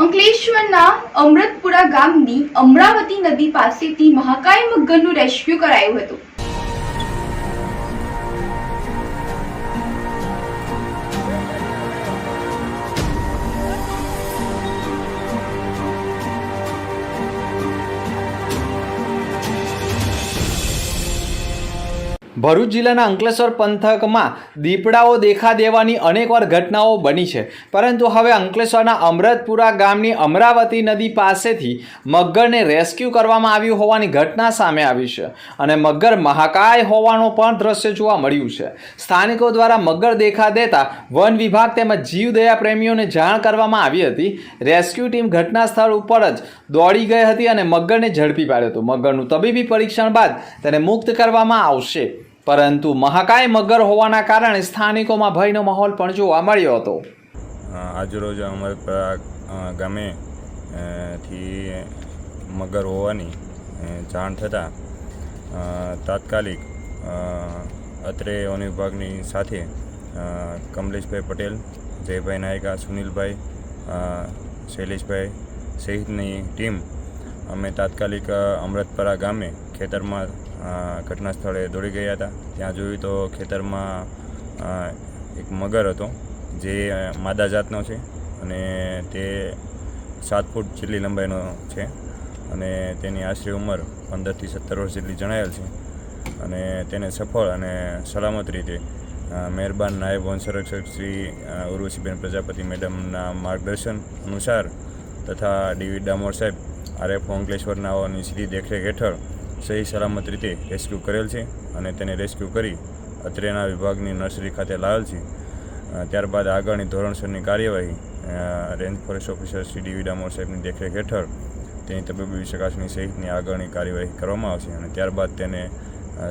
અંકલેશ્વરના અમૃતપુરા ગામની અમરાવતી નદી પાસેથી મહાકાય મગરનું રેસ્ક્યુ કરાયું હતું. ભરૂચ જિલ્લાના અંકલેશ્વર પંથકમાં દીપડાઓ દેખા દેવાની અનેકવાર ઘટનાઓ બની છે. પરંતુ હવે અંકલેશ્વરના અમરતપુરા ગામની અમરાવતી નદી પાસેથી મગરને રેસ્ક્યુ કરવામાં આવ્યું હોવાની ઘટના સામે આવી છે અને મગર મહાકાય હોવાનું પણ દ્રશ્ય જોવા મળ્યું છે. સ્થાનિકો દ્વારા મગર દેખા દેતા વન વિભાગ તેમજ જીવદયા પ્રેમીઓને જાણ કરવામાં આવી હતી. રેસ્ક્યુ ટીમ ઘટના સ્થળ ઉપર જ દોડી ગઈ હતી અને મગરને ઝડપી પાડ્યો હતો. મગરનું તબીબી પરીક્ષણ બાદ તેને મુક્ત કરવામાં આવશે. પરંતુ મહાકાય મગર હોવાના કારણે સ્થાનિકોમાં ભયનો માહોલ પણ જોવા મળ્યો હતો. આજરોજ અમરપરા ગામે થી મગર હોવાની જાણ થતાં તાત્કાલિક અત્રે વન વિભાગની સાથે કમલેશભાઈ પટેલ, જયભાઈ નાયકા, સુનિલભાઈ શૈલેષભાઈ સહિતની ટીમ અમે તાત્કાલિક અમૃતપરા ગામે ખેતરમાં ઘટના સ્થળે દોડી ગયા હતા. ત્યાં જોયું તો ખેતરમાં એક મગર હતો, જે માદા જાતનો છે અને તે સાત ફૂટ જેટલી લંબાઈનો છે અને તેની આશરે ઉંમર પંદરથી સત્તર વર્ષ જેટલી જણાયેલ છે અને તેને સફળ અને સલામત રીતે મહેરબાન નાયબ વન સંરક્ષક શ્રી ઉર્વશીબેન પ્રજાપતિ મેડમના માર્ગદર્શન અનુસાર તથા ડીવી ડામોર સાહેબ આરએફ ઓંકલેશ્વરનાઓની સીધી દેખરેખ હેઠળ સહી સલામત રીતે રેસ્ક્યુ કરેલ છે અને તેને રેસ્ક્યુ કરી અત્રેના વિભાગની નર્સરી ખાતે લાવેલ છે. ત્યારબાદ આગળની ધોરણસરની કાર્યવાહી range forest officer Shri DV Damor સાહેબની દેખરેખ હેઠળ તેની તબીબી ચકાસણી સહિતની આગળની કાર્યવાહી કરવામાં આવશે અને ત્યારબાદ તેને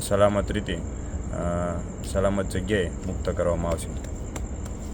સલામત રીતે સલામત જગ્યાએ મુક્ત કરવામાં આવશે.